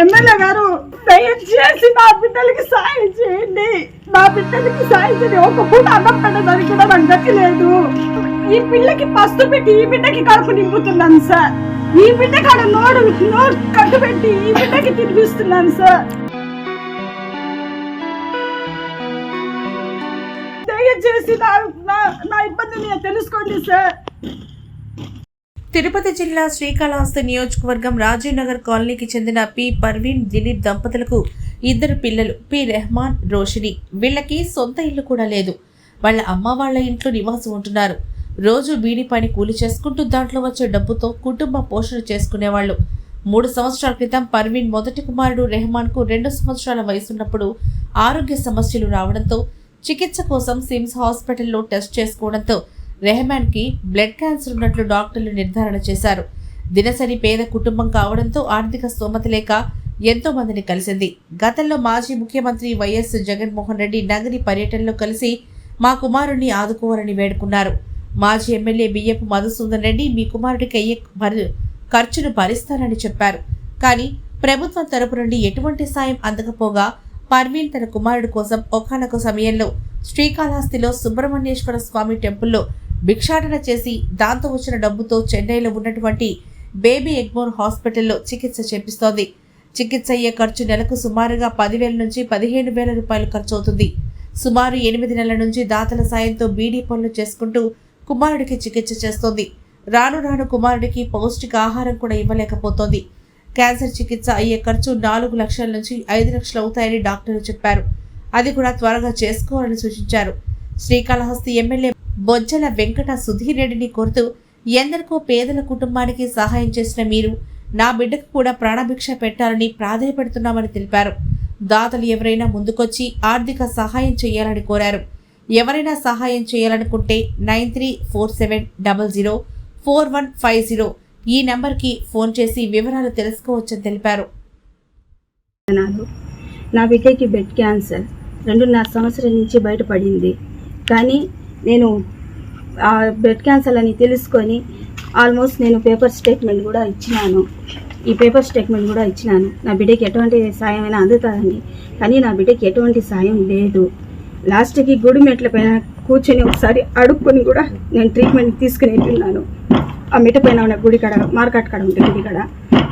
MLA గారు దయచేసి నా బిడ్డలకి సాయం చేయండి. నా బిడ్డలకి సాయం చేయండి. ఒక పూట అన్నం పెట్టడానికి కూడా నాకు గతి లేదు. ఈ పిల్లకి పస్తు పెట్టి ఈ బిడ్డకి కడుపు నింపుతున్నాను సార్. ఈ బిడ్డ కాడ నోడు నోడు కట్టు పెట్టి ఈ బిడ్డకి తినిపిస్తున్నాను సార్. దయచేసి నా నా- నా ఇబ్బందిని తెలుసుకోండి సార్. తిరుపతి జిల్లా శ్రీకాళహస్తి నియోజకవర్గం రాజీవ్ నగర్ కాలనీకి చెందిన పి. పర్వీన్ దిలీప్ దంపతులకు ఇద్దరు పిల్లలు పి. రెహమాన్ రోషిని వీళ్ళకి సొంత ఇల్లు కూడా లేదు. వాళ్ళ అమ్మ వాళ్ళ ఇంట్లో నివాసం ఉంటున్నారు. రోజు బీడి పని కూలి చేసుకుంటూ దాంట్లో వచ్చే డబ్బుతో కుటుంబ పోషణ చేసుకునేవాళ్ళు. మూడు సంవత్సరాల క్రితం పర్వీన్ మొదటి కుమారుడు రెహమాన్కు రెండు సంవత్సరాల వయసున్నప్పుడు ఆరోగ్య సమస్యలు రావడంతో చికిత్స కోసం సిమ్స్ హాస్పిటల్లో టెస్ట్ చేసుకోవడంతో రెహమాన్కి బ్లడ్ క్యాన్సర్ ఉన్నట్లు డాక్టర్లు నిర్ధారణ చేశారు. దినసరి పేద కుటుంబం కావడంతో ఆర్థిక స్తోమత లేక ఎంతో మందిని కలిసింది. గతంలో మాజీ ముఖ్యమంత్రి వైఎస్ జగన్మోహన్ రెడ్డి నగరి పర్యటనలో కలిసి మా కుమారుణ్ణి ఆదుకోవాలని వేడుకున్నారు. మాజీ ఎమ్మెల్యే బియ్యపు మధుసూదన్ రెడ్డి మీ కుమారుడికి అయ్యే ఖర్చును భరిస్తానని చెప్పారు. కానీ ప్రభుత్వం తరపు నుండి ఎటువంటి సాయం అందకపోగా పర్వీన్ తన కుమారుడు కోసం ఒకనొక సమయంలో శ్రీకాళహస్తిలో సుబ్రహ్మణ్యేశ్వర స్వామి టెంపుల్లో భిక్షాటన చేసి దాంతో వచ్చిన డబ్బుతో చెన్నైలో ఉన్నటువంటి బేబీ ఎగ్మోర్ హాస్పిటల్లో చికిత్స చేపిస్తోంది. చికిత్స అయ్యే ఖర్చు నెలకు సుమారుగా పదివేల నుంచి పదిహేను వేల రూపాయలు ఖర్చు అవుతుంది సుమారు ఎనిమిది నెలల నుంచి దాతల సాయంతో బీడీ పనులు చేసుకుంటూ కుమారుడికి చికిత్స చేస్తోంది. రాను రాను కుమారుడికి పౌష్టిక ఆహారం కూడా ఇవ్వలేకపోతోంది. క్యాన్సర్ చికిత్స అయ్యే ఖర్చు నాలుగు లక్షల నుంచి ఐదు లక్షలు అవుతాయని డాక్టర్లు చెప్పారు. అది కూడా త్వరగా చేసుకోవాలని సూచించారు. శ్రీకాళహస్తి ఎమ్మెల్యే బొజ్జల వెంకట సుధీర్ రెడ్డిని కోరుతూ ఎందరికో పేదల కుటుంబానికి సహాయం చేసిన మీరు నా బిడ్డకు కూడా ప్రాణభిక్ష పెట్టాలని ప్రాధాయపడుతున్నామని తెలిపారు. దాతలు ఎవరైనా ముందుకొచ్చి ఆర్థిక సహాయం చేయాలని కోరారు. ఎవరైనా సహాయం చేయాలనుకుంటే nine three four seven double zero four one five zero ఈ నెంబర్కి ఫోన్ చేసి వివరాలు తెలుసుకోవచ్చని తెలిపారు. నా బిడ్డకి బెడ్ క్యాన్సర్ రెండున్నర సంవత్సరం నుంచి బయటపడింది. కానీ నేను ఆ క్యాన్సర్ అని తెలుసుకొని ఆల్మోస్ట్ నేను పేపర్ స్టేట్మెంట్ కూడా ఇచ్చినాను. ఈ పేపర్ స్టేట్మెంట్ కూడా ఇచ్చినాను. నా బిడ్డకి ఎటువంటి సాయం అయినా అందుతుందండి కానీ నా బిడ్డకి ఎటువంటి సాయం లేదు. లాస్ట్కి గుడి మెట్ల పైన కూర్చొని ఒకసారి అడుక్కొని కూడా నేను ట్రీట్మెంట్ తీసుకునేట్టున్నాను ఆ మిట పైన ఉన్న గుడి కాడ మార్కెట్ కాడ ఉంటే గుడి కాడ.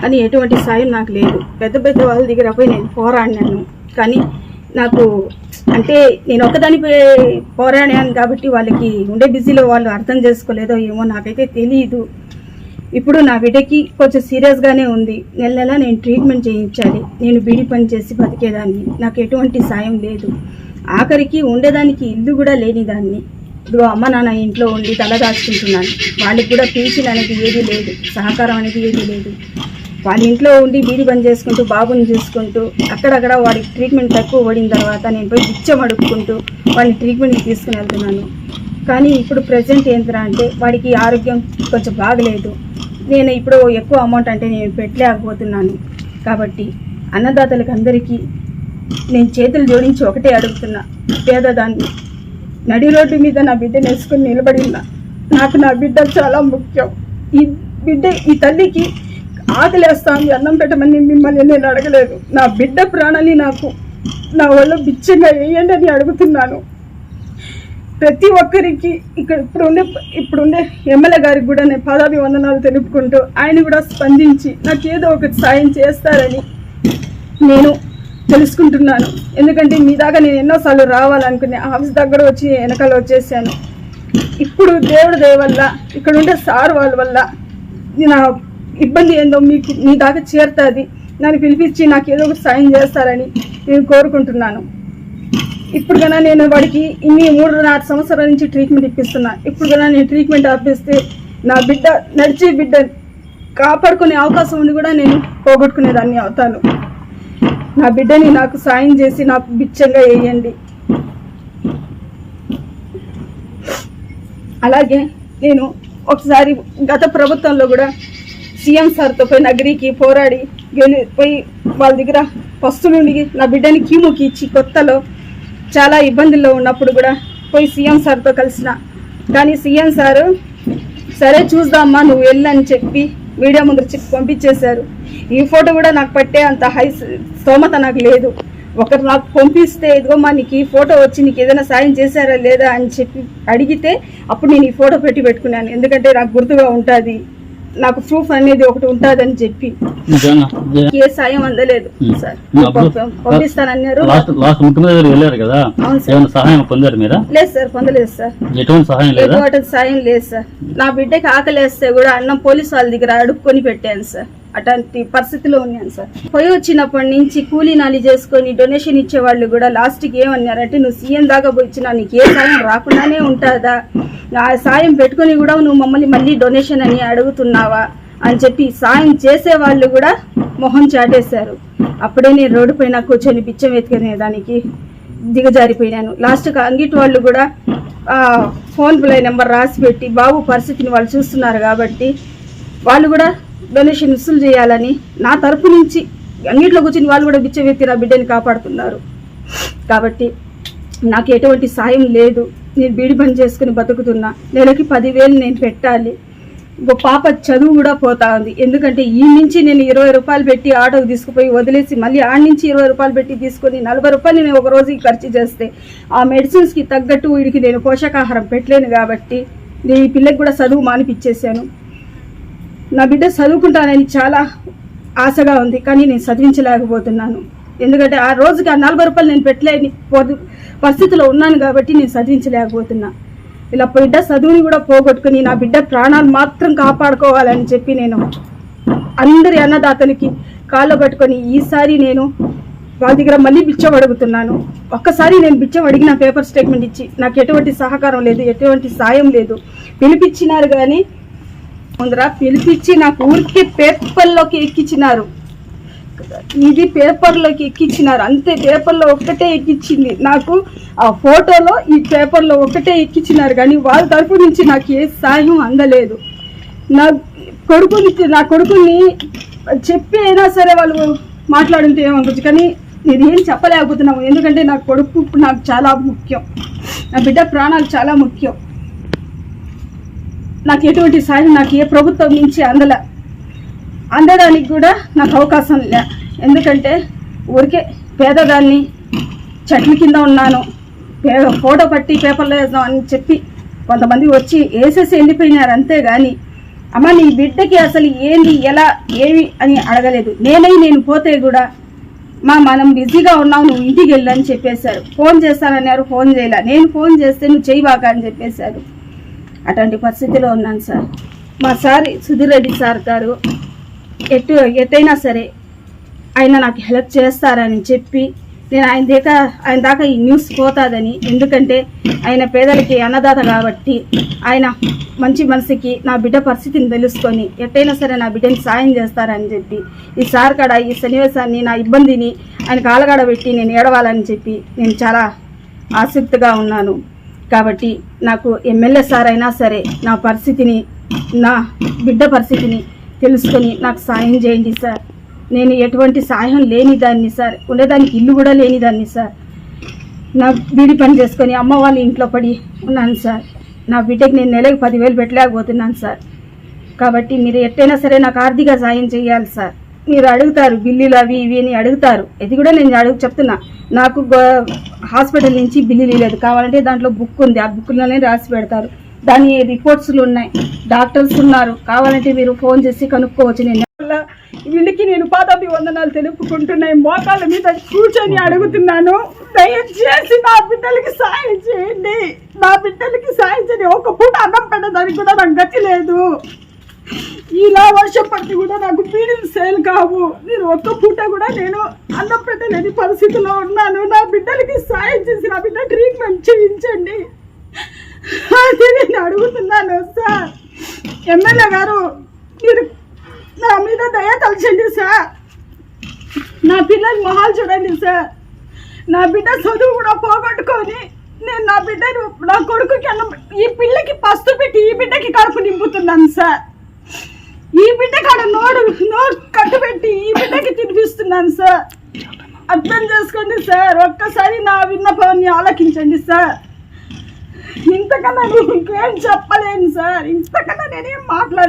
కానీ ఎటువంటి సాయం నాకు లేదు. పెద్ద పెద్ద వాళ్ళ దగ్గర పోయి నేను పోరాడినాను. కానీ నాకు అంటే నేను ఒకదాని పోరాడాను కాబట్టి వాళ్ళకి ఉండే బిజీలో వాళ్ళు అర్థం చేసుకోలేదో ఏమో నాకైతే తెలియదు ఇప్పుడు నా బిడ్డకి కొంచెం సీరియస్గానే ఉంది. నెల నెల నేను ట్రీట్మెంట్ చేయించాలి. నేను బీడి పని చేసి బతికేదాన్ని. నాకు ఎటువంటి సాయం లేదు. ఆఖరికి ఉండేదానికి ఇల్లు కూడా లేనిదాన్ని ఇప్పుడు అమ్మ నాన్న ఇంట్లో ఉండి తల దాచుకుంటున్నాను వాళ్ళకి కూడా పింఛన్ అనేది ఏది లేదు. సహకారం అనేది ఏది లేదు. వాళ్ళ ఇంట్లో ఉండి బీడి బంద్ చేసుకుంటూ బాబుని చూసుకుంటూ అక్కడక్కడ వాడికి ట్రీట్మెంట్ తక్కువ ఓడిన తర్వాత నేను పోయి బిచ్చం అడుక్కుంటూ వాడిని ట్రీట్మెంట్కి తీసుకుని వెళ్తున్నాను. కానీ ఇప్పుడు ప్రజెంట్ ఏంటరా అంటే వాడికి ఆరోగ్యం కొంచెం బాగలేదు. నేను ఇప్పుడు ఎక్కువ అమౌంట్ అంటే నేను పెట్టలేకపోతున్నాను. కాబట్టి అన్నదాతలకు అందరికీ నేను చేతులు జోడించి ఒకటే అడుగుతున్నా. పేదదాన్ని నడి రోడ్డు మీద నా బిడ్డ నేసుకుని నిలబడి ఉన్నా నాకు నా బిడ్డ చాలా ముఖ్యం. ఈ బిడ్డ ఈ తల్లికి ఆకలేస్తాను అన్నం పెట్టమని మిమ్మల్ని నేను అడగలేదు. నా బిడ్డ ప్రాణాన్ని నాకు నా వల్ల బిచ్చంగా వేయండి అని అడుగుతున్నాను. ప్రతి ఒక్కరికి ఇక్కడ ఇప్పుడుండే ఇప్పుడుండే ఎమ్మెల్యే గారికి కూడా నేను పదాభివందనాలు తెలుపుకుంటూ ఆయన కూడా స్పందించి నాకు ఏదో ఒకటి సాయం చేస్తారని నేను తెలుసుకుంటున్నాను. ఎందుకంటే మీ దాకా నేను ఎన్నోసార్లు రావాలనుకునే ఆఫీస్ దగ్గర వచ్చి వెనకాల వచ్చేసాను. ఇప్పుడు దేవుడి దయ వల్ల ఇక్కడ ఉండే సార్ వాళ్ళ వల్ల నా ఇబ్బంది ఏందో మీకు మీ దాకా చేరుతుంది. నన్ను పిలిపించి నాకు ఏదో ఒకటి సాయం చేస్తారని నేను కోరుకుంటున్నాను. ఇప్పుడు కన్నా నేను వాడికి ఇన్ని మూడు నాలుగు సంవత్సరాల నుంచి ట్రీట్మెంట్ ఇప్పిస్తున్నా. ఇప్పుడు కన్నా నేను ట్రీట్మెంట్ ఆపిస్తే నా బిడ్డ నడిచే బిడ్డ కాపాడుకునే అవకాశం ఉండి కూడా నేను పోగొట్టుకునేదాన్ని అవుతాను. నా బిడ్డని నాకు సాయం చేసి నాకు బిచ్చంగా వేయండి. అలాగే నేను ఒకసారి గత ప్రభుత్వంలో కూడా సీఎం సార్తో పోయి నగరికి పోరాడి గెలి పోయి వాళ్ళ దగ్గర పస్తులుండి నా బిడ్డని కీముకి ఇచ్చి కొత్తలో చాలా ఇబ్బందుల్లో ఉన్నప్పుడు కూడా పోయి సీఎం సార్తో కలిసిన. కానీ సీఎం సారు సరే చూద్దామా నువ్వు వెళ్ళని చెప్పి మీడియా ముందు చెప్పి పంపించేశారు. ఈ ఫోటో కూడా నాకు పట్టే అంత హై స్తోమత నాకు లేదు. ఒకరు నాకు పంపిస్తే ఇదిగోమ్మా నీకు ఈ ఫోటో వచ్చి నీకు ఏదైనా సాయం చేశారా లేదా అని చెప్పి అడిగితే అప్పుడు నేను ఈ ఫోటో పెట్టి పెట్టుకున్నాను. ఎందుకంటే నాకు గుర్తుగా ఉంటుంది. నాకు ప్రూఫ్ అనేది ఒకటి ఉంటుందని చెప్పి? ఏ సాయం అందలేదు. సార్ పంపిస్తానన్నారు. లేదు సార్ పొందలేదు సార్. ఎటువంటి సహాయం లేదా? ఎటువంటి సాయం లేదు సార్. నా బిడ్డకి ఆకలేస్తే కూడా అన్నం పోలీసు వాళ్ళ దగ్గర అడుక్కొని పెట్టాను సార్. అటువంటి పరిస్థితిలో ఉన్నాను సార్. పోయి వచ్చినప్పటి నుంచి కూలీ నాలి చేసుకొని డొనేషన్ ఇచ్చే వాళ్ళు కూడా లాస్ట్కి ఏమన్నారంటే నువ్వు సీఎం దాకా పోయిచ్చినా నీకు ఏ సాయం రాకుండానే ఉంటుందా? ఆ సాయం పెట్టుకొని కూడా నువ్వు మమ్మల్ని మళ్ళీ డొనేషన్ అని అడుగుతున్నావా? అని చెప్పి సాయం చేసే వాళ్ళు కూడా మొహం చాటేశారు. అప్పుడే నేను రోడ్డు పైన కూర్చొని బిచ్చం ఎత్తుకునే దానికి దిగజారిపోయినాను. లాస్ట్కి అంగిటి వాళ్ళు కూడా ఫోన్ ప్లే నెంబర్ రాసి పెట్టి బాబు పరిస్థితిని వాళ్ళు చూస్తున్నారు కాబట్టి వాళ్ళు కూడా డొనేషన్ వసూలు చేయాలని నా తరపు నుంచి అన్నింటిలో కూర్చుని వాళ్ళు కూడా బిచ్చవెత్తి నా బిడ్డని కాపాడుతున్నారు. కాబట్టి నాకు ఎటువంటి సాయం లేదు. నేను బీడి పని చేసుకుని బతుకుతున్నా. నెలకి పదివేలు నేను పెట్టాలి. ఇంకో పాప చదువు కూడా పోతా ఉంది. ఎందుకంటే ఈ నుంచి నేను ఇరవై రూపాయలు పెట్టి ఆటోకి తీసుకుపోయి వదిలేసి మళ్ళీ ఆడ నుంచి ఇరవై రూపాయలు పెట్టి తీసుకొని నలభై రూపాయలు నేను ఒక రోజుకి ఖర్చు చేస్తే ఆ మెడిసిన్స్కి తగ్గట్టు వీడికి నేను పోషకాహారం పెట్టలేను కాబట్టి నేను ఈ పిల్లకి కూడా చదువు మానిపించేశాను. నా బిడ్డ చదువుకుంటానని చాలా ఆశగా ఉంది కానీ నేను చదివించలేకపోతున్నాను. ఎందుకంటే ఆ రోజుకి ఆ నలభై రూపాయలు నేను పెట్టలేని పరిస్థితిలో ఉన్నాను కాబట్టి నేను చదివించలేకపోతున్నా. ఇలా బిడ్డ చదువుని కూడా పోగొట్టుకుని నా బిడ్డ ప్రాణాలు మాత్రం కాపాడుకోవాలని చెప్పి నేను అందరి అన్నదాతలకి కాళ్ళు పట్టుకొని ఈసారి నేను వాళ్ళ దగ్గర మళ్ళీ బిచ్చం అడుగుతున్నాను. ఒక్కసారి నేను బిచ్చం అడిగిన పేపర్ స్టేట్మెంట్ ఇచ్చి నాకు ఎటువంటి సహకారం లేదు ఎటువంటి సాయం లేదు. పిలిపించినారు కానీ ముందర పిలిపించి నాకు ఊరికి పేపర్లోకి ఎక్కించినారు ఇది పేపర్లోకి ఎక్కించినారు అంతే పేపర్లో ఒక్కటే ఎక్కించింది నాకు ఆ ఫోటోలో ఈ పేపర్లో ఒక్కటే ఎక్కించినారు కానీ వాళ్ళ తరపు నుంచి నాకు ఏ సాయం అందలేదు. నా కొడుకుని నా కొడుకుని చెప్పి అయినా సరే వాళ్ళు మాట్లాడుంటే ఏమనుకోవచ్చు. కానీ నేను ఏం చెప్పలేకపోతున్నాము. ఎందుకంటే నా కొడుకు నాకు చాలా ముఖ్యం. నా బిడ్డ ప్రాణాలు చాలా ముఖ్యం. నాకు ఎటువంటి సాయం నాకు ఏ ప్రభుత్వం నుంచి అందల అందడానికి కూడా నాకు అవకాశం లే. ఎందుకంటే ఊరికే పేదదాన్ని చెట్ల కింద ఉన్నాను. పే- ఫోటో పట్టి పేపర్లో వేద్దాం అని చెప్పి కొంతమంది వచ్చి వేసేసి వెళ్ళిపోయినారు అంతే కానీ అమ్మ నీ బిడ్డకి అసలు ఏంది ఎలా ఏమి అని అడగలేదు. నేనై నేను పోతే కూడా మా మనం బిజీగా ఉన్నావు నువ్వు ఇంటికి వెళ్ళని చెప్పేశారు. ఫోన్ చేస్తానన్నారు ఫోన్ చేయలే. నేను ఫోన్ చేస్తే నువ్వు చేయబాక అని చెప్పేశారు. అటువంటి పరిస్థితిలో ఉన్నాను సార్. మా సార్ సుధీర్ రెడ్డి సార్ గారు ఎటు ఎటైనా సరే ఆయన నాకు హెల్ప్ చేస్తారని చెప్పి నేను ఆయన దాకా ఆయన దాకా ఈ న్యూస్ పోతాదని ఎందుకంటే ఆయన పేదలకి అన్నదాత కాబట్టి ఆయన మంచి మనసుకి నా బిడ్డ పరిస్థితిని తెలుసుకొని ఎట్టయినా సరే నా బిడ్డని సాయం చేస్తారని చెప్పి ఈ సార్ కాడ ఈ సన్నివేశాన్ని నా ఇబ్బందిని ఆయన కాలగాడ పెట్టి నేను ఏడవాలని చెప్పి నేను చాలా ఆసక్తిగా ఉన్నాను. కాబట్టి నాకు ఎమ్మెల్యే సార్ అయినా సరే నా పరిస్థితిని నా బిడ్డ పరిస్థితిని తెలుసుకొని నాకు సాయం చేయండి సార్. నేను ఎటువంటి సాయం లేని దాన్ని సార్ ఉండేదానికి ఇల్లు కూడా లేని దాన్ని సార్. నా బీడి పని చేసుకొని అమ్మ వాళ్ళ ఇంట్లో పడి ఉన్నాను సార్. నా బిడ్డకి నేను నెలకు పదివేలు పెట్టలేకపోతున్నాను సార్. కాబట్టి మీరు ఎట్టయినా సరే నాకు ఆర్థిక సాయం చేయాలి సార్. మీరు అడుగుతారు బిల్లులు అవి ఇవి అని అడుగుతారు. ఇది కూడా నేను అడుగు చెప్తున్నా. నాకు హాస్పిటల్ నుంచి బిల్లులు లేదు. కావాలంటే దాంట్లో బుక్ ఉంది. ఆ బుక్లోనే రాసి పెడతారు. దాని రిపోర్ట్స్లు ఉన్నాయి. డాక్టర్స్ ఉన్నారు. కావాలంటే మీరు ఫోన్ చేసి కనుక్కోవచ్చు. నేను వల్ల వీళ్ళకి నేను పాదాభి వందనాలు తెలుపుకుంటున్నాయి. మోకాళ్ళ మీద కూర్చొని అడుగుతున్నాను. దయచేసి నా బిడ్డలకి సాయం చేయండి. నా బిడ్డలకి సాయం చేయండి. ఒక పూట అన్నం పెట్టడానికి కూడా నాకు గతి లేదు. ఇలా వర్షం పట్టి కూడా నాకు బీడీలు సేల్ కావు. నేను ఒక్క పూట కూడా నేను అన్నం పెట్టలేని పరిస్థితిలో ఉన్నాను. నా బిడ్డలకి సాయం చేసి నా బిడ్డ ట్రీట్మెంట్ చేయించండి. అది నేను అడుగుతున్నాను సార్. ఎమ్మెల్యే గారు మీరు నా మీద దయ తలచండి సార్. నా పిల్లల మొహాలు చూడండి సార్. నా బిడ్డ చదువు కూడా పోగొట్టుకొని నేను నా బిడ్డను నా కొడుకుకి అన్నం ఈ పిల్లకి పస్తు పెట్టి ఈ బిడ్డకి కడుపు నింపుతున్నాను సార్. ఈ బిడ్డ కాడ నోడు నోట్ కట్టుపెట్టి ఈ బిడ్డకి తినిపిస్తున్నాను సార్. అర్థం చేసుకోండి సార్. ఒక్కసారి నా విన్నపాన్ని ఆలకించండి సార్. ఇంతకన్నా నేను ఇంకేం చెప్పలేను సార్. ఇంతకన్నా నేనేం మాట్లాడలేదు